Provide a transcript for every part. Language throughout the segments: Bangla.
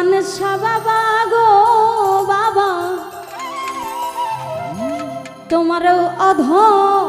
সুবান বাবা গো বাবা। তোমার অধম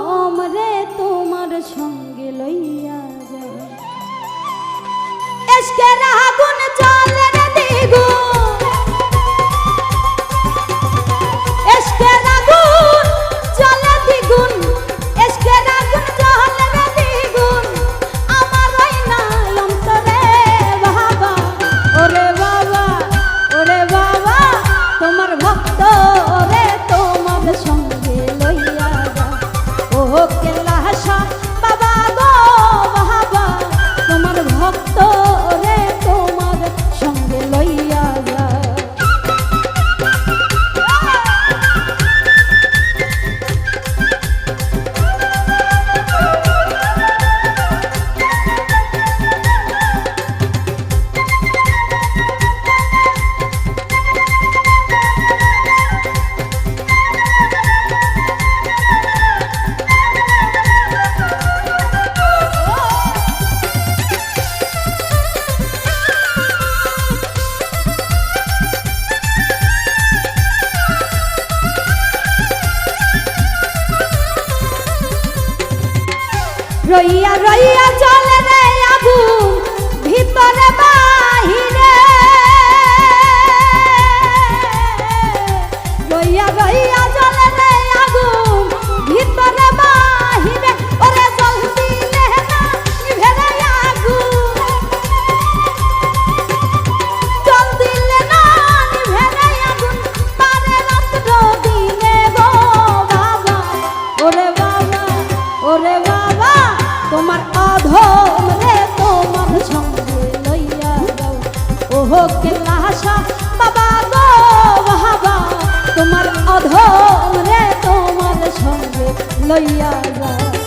ও কেলাসা রইয়া রইয়া চলে রে আগুন ভিতরে বাহিরে। রইয়া রইয়া চলে রে আগুন ভিতরে বাহিরে। ওরে জল দিলে না, নিভে রে আগুন জল দিলে না পারে রাত্র দিনে গো বাবা, ওরে বাবা ওরে বাবা। তোমার অধম রে তোমার সঙ্গে লইয়া যাও। ওহো কেলাসা বাবা গো, বাবা। তোমার অধম রে তোমার সঙ্গে লইয়া যাও।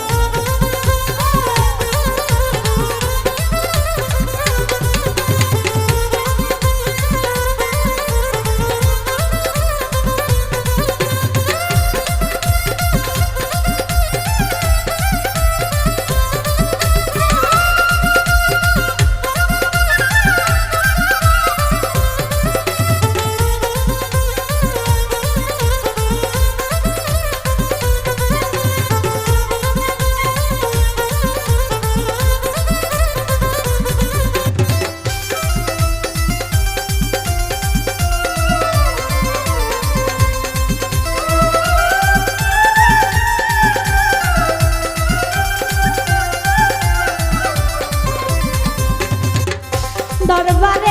দরবারে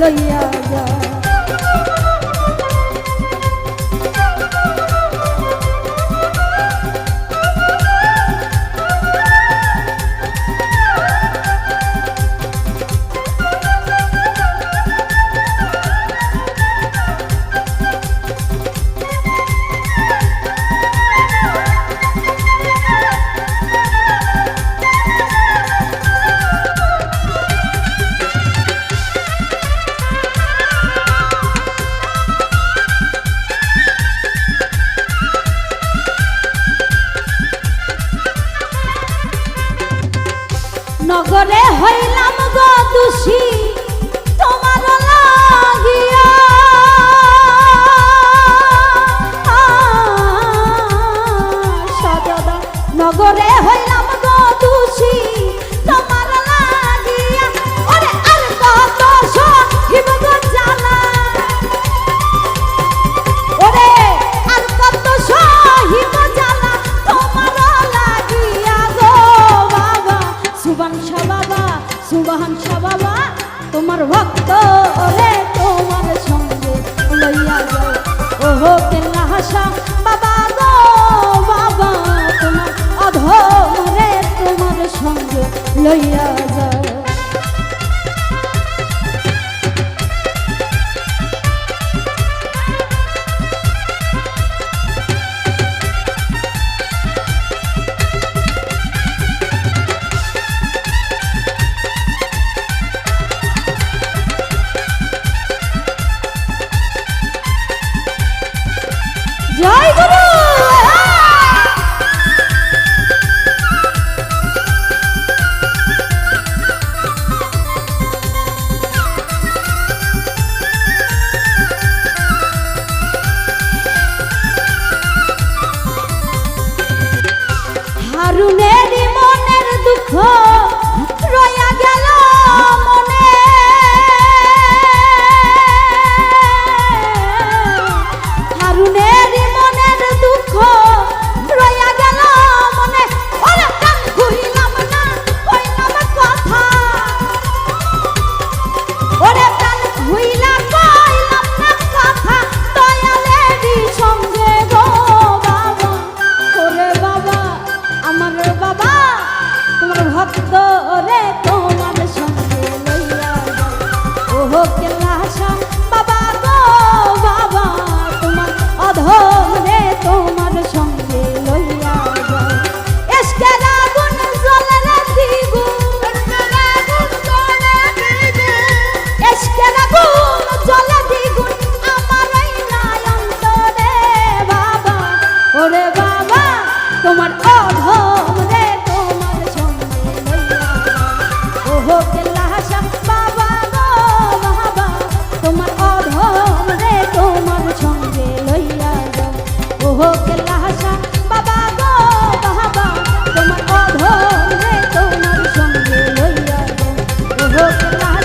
লইয়া যাও নগরে হইলাম গো দোষী। বাবা বাবা, তোমার ভক্ত ওরে তোমার সঙ্গে লইয়া যাও। ওহো, কেল্লা হাসা, বাবা গো, বাবা, তোমার অধরে তোমার সঙ্গে লইয়া যাও। boca. Oh,